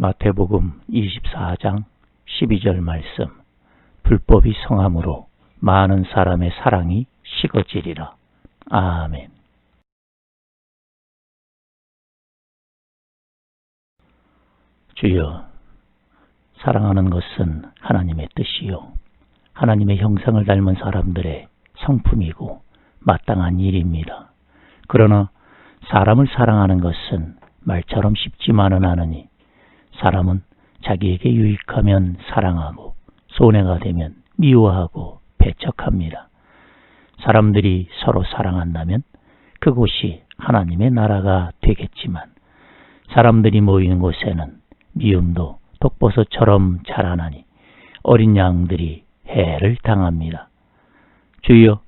마태복음 24장 12절 말씀 불법이 성함으로 많은 사람의 사랑이 식어지리라. 아멘. 주여, 사랑하는 것은 하나님의 뜻이요. 하나님의 형상을 닮은 사람들의 성품이고 마땅한 일입니다. 그러나 사람을 사랑하는 것은 말처럼 쉽지만은 않으니 사람은 자기에게 유익하면 사랑하고 손해가 되면 미워하고 배척합니다. 사람들이 서로 사랑한다면 그곳이 하나님의 나라가 되겠지만 사람들이 모이는 곳에는 미움도 독버섯처럼 자라나니 어린 양들이 해를 당합니다. 주여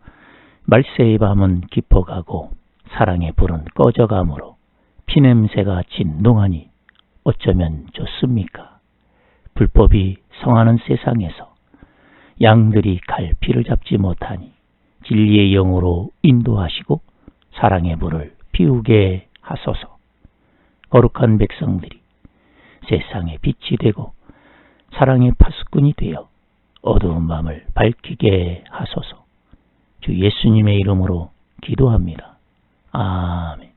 말세의 밤은 깊어가고 사랑의 불은 꺼져가므로 피냄새가 진동하니 어쩌면 좋습니까? 불법이 성하는 세상에서 양들이 갈피를 잡지 못하니 진리의 영으로 인도하시고 사랑의 불을 피우게 하소서. 거룩한 백성들이 세상의 빛이 되고 사랑의 파수꾼이 되어 어두운 밤을 밝히게 하소서. 주 예수님의 이름으로 기도합니다. 아멘.